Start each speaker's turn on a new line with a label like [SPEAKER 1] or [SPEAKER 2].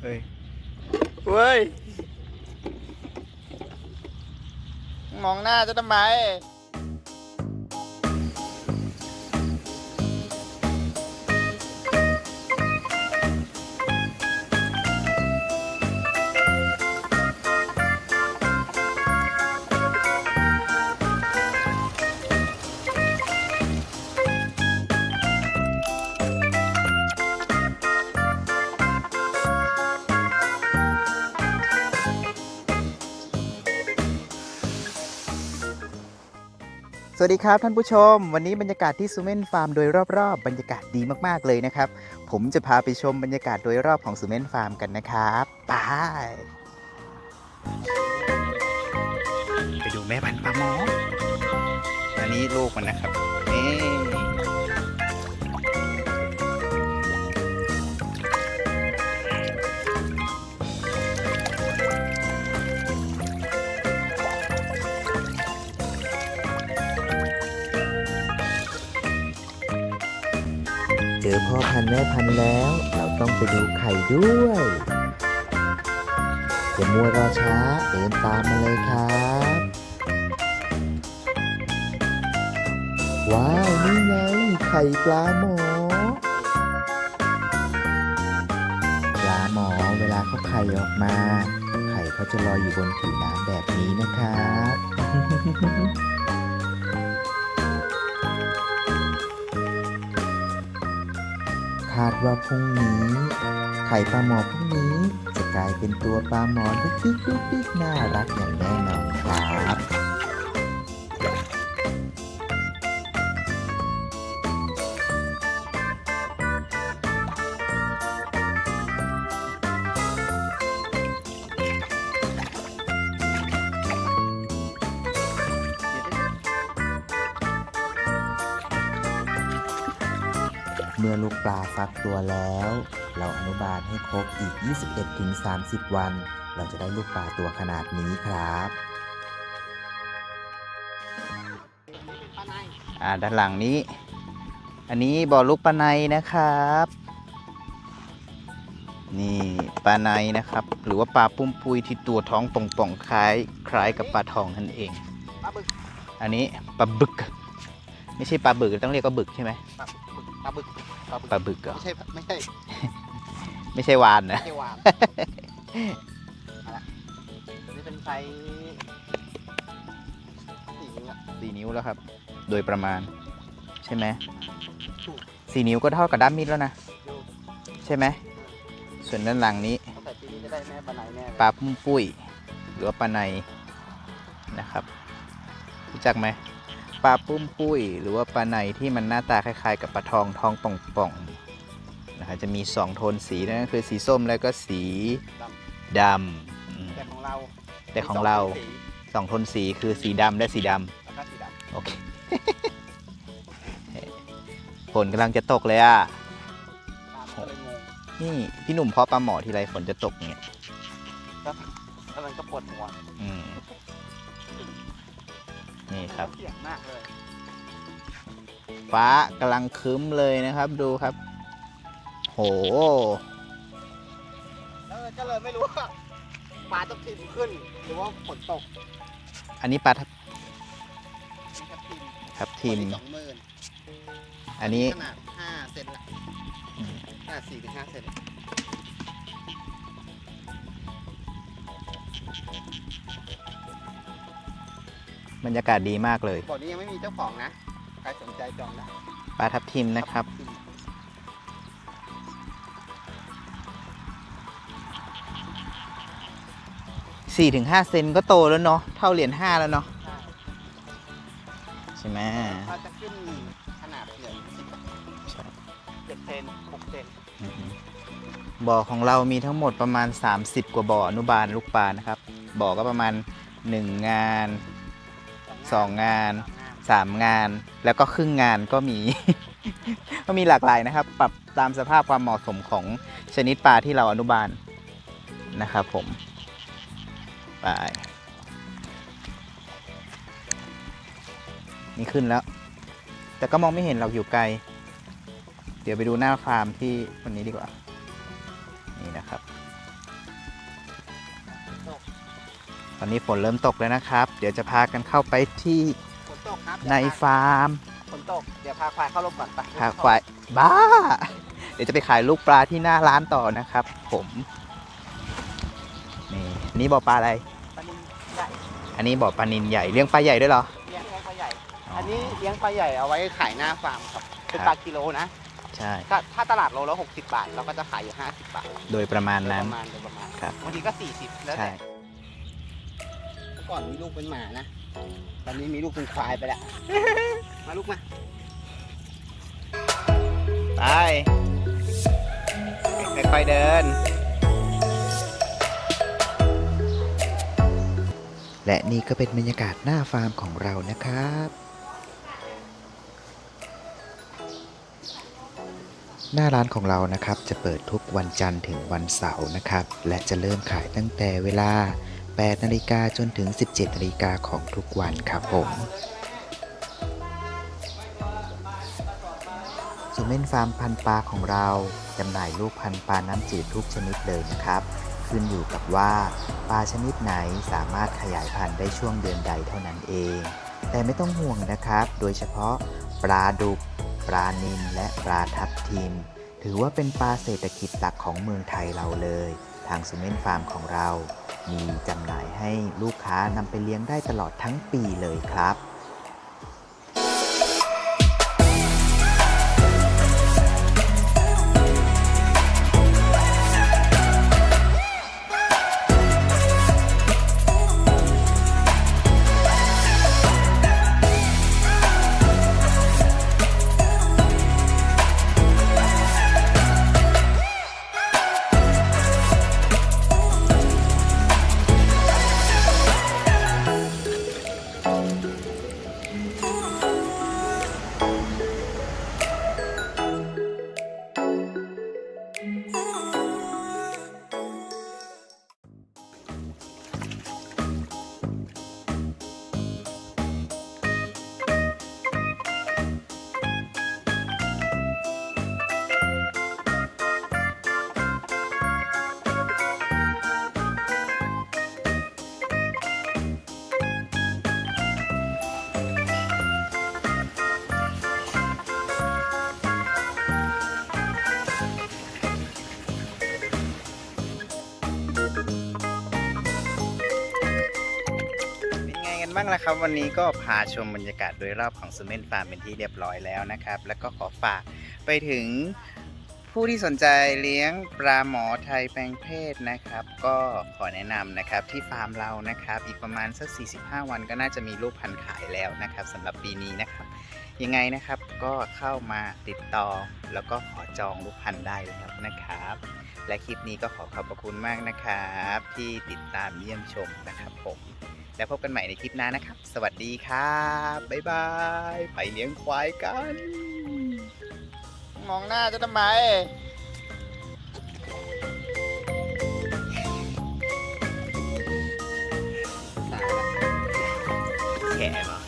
[SPEAKER 1] เฮ้ยเว้ย มองหน้าจะทำไม สวัสดีครับท่านผู้ชม วันนี้บรรยากาศที่ซูเมนฟาร์มโดยรอบๆบรรยากาศดีมากๆเลยนะครับ ผมจะพาไปชมบรรยากาศโดยรอบของซูเมนฟาร์มกันนะครับไปไปดูแม่พันธุ์ปลาหมออันนี้ลูกมันนะครับนี่ เจอพ่อพันธุ์แม่พันธุ์แล้ว เราต้องไปดูไข่ด้วยอย่ามัวรอช้าเดินตามมาเลยครับ ว้าว นี่ไงไข่ปลาหมอ ปลาหมอเวลาเขาไข่ออกมา ไข่เขาจะลอยอยู่บนผิวน้ำแบบนี้นะครับ คาดว่าพรุ่งนี้ ไข่ปลาหมอพรุ่งนี้ จะกลายเป็นตัวปลาหมอดุ๊กดิกดุ๊กดิ๊กน่ารักอย่างแน่นอนครับ เมื่อลูกปลาฟักตัวแล้ว เราอนุบาลให้ครบอีก 21-30 วัน เราจะได้ลูกปลาตัวขนาดนี้ครับ อ่าด้านหลังนี้ อันนี้บ่อลูกปลาในนะครับ นี่ปลาในนะครับ หรือว่าปลาปุ้มปุยที่ตัวท้องป่องๆคล้ายคล้ายกับปลาทองนั่นเอง อันนี้ปลาบึก ไม่ใช่ปลาบึกต้องเรียกว่าบึกใช่ไหม
[SPEAKER 2] ปลาบึก ปลาบึก
[SPEAKER 1] ปลาบึกเหรอ
[SPEAKER 2] ไม่ใช่ไม่ใช่
[SPEAKER 1] ไม่ใช่วานนะ
[SPEAKER 2] ไม่ใช่วานอะไรตัวนี้เป็นไซส์สี่นิ้วอะ
[SPEAKER 1] สี่นิ้วแล้วครับ โดยประมาณ ใช่ไหมสี่นิ้วก็เท่ากับด้ามมีดแล้วนะ
[SPEAKER 2] ดู
[SPEAKER 1] ใช่ไหม ส่วนด้านหลังนี้
[SPEAKER 2] ตั้งแต่ปีนี้จะได้แม่ปลาไหนแน่เลย
[SPEAKER 1] ปลาปุ้มปุ้ย หรือว่าปลาในนะครับ รู้จักไหม ปลาปุ้มปุ้ย หรือว่าปลาในที่มันหน้าตาคล้าย ๆ กับปลาทองทองป่องๆนะครับจะมีสองโทนสีนั่นก็คือสีส้มแล้วก็สีดำอืม
[SPEAKER 2] แต่ของเรา
[SPEAKER 1] แต่ของเรา
[SPEAKER 2] สี
[SPEAKER 1] สองโทนสีคือสีดำและสีดำ
[SPEAKER 2] แล้วก็สีดำ
[SPEAKER 1] โอเคฝนกำลังจะตกเลยอะ
[SPEAKER 2] ตามก็เลยงง
[SPEAKER 1] นี่พี่หนุ่มเพาะปลาหมอทีไรฝนจะตกเนี่ย
[SPEAKER 2] แล้วมันก็ปวดหัว
[SPEAKER 1] อืม นี่ครับ
[SPEAKER 2] เสียงมากเลย
[SPEAKER 1] ฟ้ากำลังครึ้มเลยนะครับดูครับ โห
[SPEAKER 2] แล้วก็เลยไม่รู้ว่าปลาต้องทิมขึ้น หรือว่าฝนตก
[SPEAKER 1] อันนี้ปลาทับ
[SPEAKER 2] นี่ครับทิม
[SPEAKER 1] ทับทิม
[SPEAKER 2] สองหมื่น
[SPEAKER 1] อันนี้
[SPEAKER 2] ขนาดห้าเซนละ
[SPEAKER 1] อืม
[SPEAKER 2] ขนาดสี่ถึงห้าเซน
[SPEAKER 1] บรรยากาศดีมากเลย
[SPEAKER 2] บ่อนี้ยังไม่มีเจ้าของนะใครสนใจจองได้
[SPEAKER 1] ปลาทับทิมนะครับ4-5เซนก็โตแล้วเนาะ เท่าเหรียญ5แล้วเนาะ
[SPEAKER 2] ใช่
[SPEAKER 1] ใช่ไหม
[SPEAKER 2] เขาจะขึ้นขนาดเหลือสิบ
[SPEAKER 1] ใช่
[SPEAKER 2] เจ็ดเซนหกเซน
[SPEAKER 1] อืมบ่อของเรามีทั้งหมดประมาณ 30 กว่าบ่ออนุบาลลูกปลานะครับ บ่อก็ประมาณ 1 งาน 2งงาน3งาน แล้วก็ครึ่งงานก็มี ก็มีหลากหลายนะครับ ปรับตามสภาพความเหมาะสมของชนิดปลาที่เราอนุบาลนะครับผมไปนี่ขึ้นแล้ว แต่ก็มองไม่เห็นเราอยู่ไกล เดี๋ยวไปดูหน้าฟาร์มที่วันนี้ดีกว่า นี่นะครับ อนนี้ฝนเริ่มตกแล้วนะครับ เดี๋ยวจะพากันเข้าไปที่
[SPEAKER 2] ฝนตกครับ
[SPEAKER 1] ในฟาร์ม
[SPEAKER 2] ฝนตก เดี๋ยวพาควายเข้าร่มก่อนไป
[SPEAKER 1] พาควายบ้า เดี๋ยวจะไปขายลูกปลาที่หน้าร้านต่อนะครับ ผมนี่นี่บ่อปลาอะไร
[SPEAKER 2] ปลานินใหญ่
[SPEAKER 1] อันนี้บ่อปลานินใหญ่เลี้ยงปลาใหญ่ด้วยเหรอ
[SPEAKER 2] เลี้ยงปลาใหญ่ อันนี้เลี้ยงปลาใหญ่เอาไว้ขายหน้าฟาร์มครับเป็น
[SPEAKER 1] ครับ
[SPEAKER 2] ปลากิโลนะ
[SPEAKER 1] ใช่
[SPEAKER 2] ถ้าถ้าตลาดโลละ60บาท เราก็จะขายอยู่50บาท
[SPEAKER 1] โดยประมาณ
[SPEAKER 2] โดย
[SPEAKER 1] นั้
[SPEAKER 2] ป
[SPEAKER 1] น
[SPEAKER 2] ระมาณโดยประมาณ
[SPEAKER 1] ครับ
[SPEAKER 2] บางทีก็40แล้ว
[SPEAKER 1] ใช่
[SPEAKER 2] แต่เมื่อ ก่อนมีลูกเป็นหมานะ ตอนนี้มีลูกเป็นควายไปแล้ว มาลูกมา
[SPEAKER 1] ไปค่อยๆเดิน และนี่ก็เป็นบรรยากาศหน้าฟาร์มของเรานะครับ หน้าร้านของเรานะครับจะเปิดทุกวันจันทร์ถึงวันเสาร์นะครับ และจะเริ่มขายตั้งแต่เวลา 8นาฬิกาจนถึง 17นาฬิกาของทุกวันครับผมสุเม่นฟาร์มพันปลาของเราจำหน่ายลูกพันปลาน้ำจืดทุกชนิดเลยนะครับ ขึ้นอยู่กับว่าปลาชนิดไหนสามารถขยายพันธุ์ได้ช่วงเดือนใดเท่านั้นเอง แต่ไม่ต้องห่วงนะครับ โดยเฉพาะปลาดุก ปลานิลและปลาทับทิม ถือว่าเป็นปลาเศรษฐกิจหลักของเมืองไทยเราเลย ทางสุเมนฟาร์มของเรา มีจำหน่ายให้ลูกค้านำไปเลี้ยงได้ตลอดทั้งปีเลยครับ บ้างล่ะครับ วันนี้ก็พาชมบรรยากาศโดยรอบของซูเมนฟาร์มเป็นที่เรียบร้อยแล้วนะครับ แล้วก็ขอฝากไปถึงผู้ที่สนใจเลี้ยงปลาหมอไทยแปลงเพศนะครับ ก็ขอแนะนำนะครับที่ฟาร์มเรานะครับ อีกประมาณสัก 45 วันก็น่าจะมีลูกพันธุ์ขายแล้วนะครับสำหรับปีนี้นะครับ ยังไงนะครับก็เข้ามาติดต่อ แล้วก็ขอจองลูกพันธุ์ได้แล้วนะครับ และคลิปนี้ก็ขอขอบพระคุณมากนะครับ ที่ติดตามเยี่ยมชมนะครับผม แล้วพบกันใหม่ในคลิปหน้านะครับ สวัสดีครับบ๊ายบาย ไปเลี้ยงควายกัน มองหน้าจะทำไมแฉมา